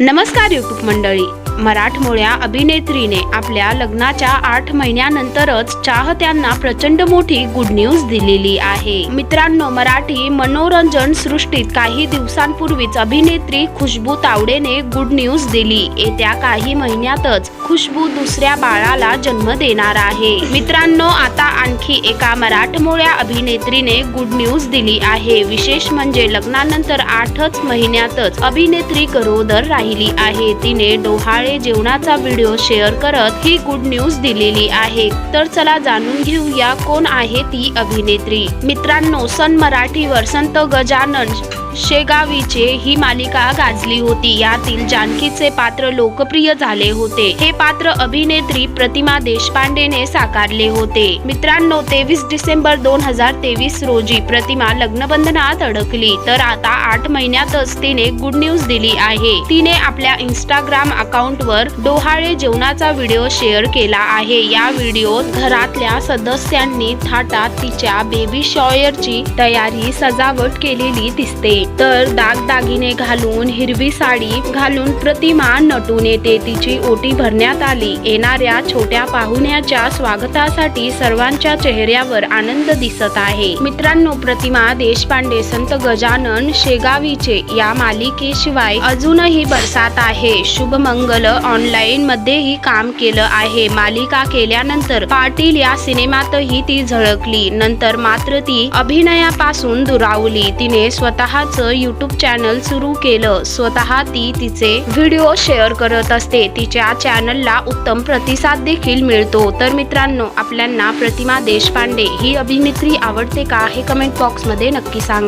नमस्कार यूट्यूब मंडळी. मराठमोळ्या अभिनेत्रीने आपल्या लग्नाच्या आठ महिन्यानंतरच चाहत्यांना प्रचंड मोठी गुड न्यूज दिलेली आहे. मित्रांनो मराठी मनोरंजन सृष्टीत काही दिवसांपूर्वीच अभिनेत्री खुशबू तावडेने गुड न्यूज दिली. येत्या काही महिन्यातच खुशबू दुसऱ्या बाळाला जन्म देणार आहे. मित्रांनो आता आणखी एका मराठमोळ्या अभिनेत्रीने गुड न्यूज दिली आहे. विशेष म्हणजे लग्नानंतर आठच महिन्यातच अभिनेत्री गरोदर राहिली आहे. तिने डोहाळे जेवणाचा व्हिडिओ शेअर करत ही गुड न्यूज दिलेली आहे. तर चला जाणून घेऊया कोण आहे ती अभिनेत्री. मित्रांनो सन मराठीवर संत गजानन शेगावीचे ही मालिका गाजली होती. यातील जानकीचे पात्र लोकप्रिय झाले होते. हे पात्र अभिनेत्री प्रतिमा देशपांडेने साकारले होते. मित्रांनो तेवीस डिसेंबर दोन हजार तेवीस रोजी प्रतिमा लग्नबंधनात अडकली. तर आता आठ महिन्यातच तिने गुड न्यूज दिली आहे. तिने आपल्या इंस्टाग्राम अकाउंट वर डोहाळे जेवणाचा व्हिडिओ शेअर केला आहे. या व्हिडिओत घरातल्या सदस्यांनी थाटात तिच्या बेबी शॉयरची तयारी सजावट केलेली दिसते. तर दागदागिने घालून हिरवी साडी घालून प्रतिमा नटून येते. तिची ओटी भरण्यात आली. येणाऱ्या छोट्या पाहुण्याच्या स्वागतासाठी सर्वांच्या चेहऱ्यावर आनंद दिसत आहे. मित्रांनो प्रतिमा देशपांडे संत गजानन शेगावीचे या मालिकेशिवाय अजूनही बरसात आहे. शुभमंगल ऑनलाईन मध्येही काम केलं आहे. मालिका केल्यानंतर पाटील या सिनेमातही ती झळकली. नंतर मात्र ती अभिनयापासून दुरावली. तिने स्वतः स्वतःच युट्यूब चॅनल सुरू केलं. स्वतः ती तिचे व्हिडिओ शेअर करत असते. तिच्या चॅनलला उत्तम प्रतिसाद देखील मिळतो. तर मित्रांनो आपल्यांना प्रतिमा देशपांडे ही अभिनेत्री आवडते का हे कमेंट बॉक्समध्ये नक्की सांगा.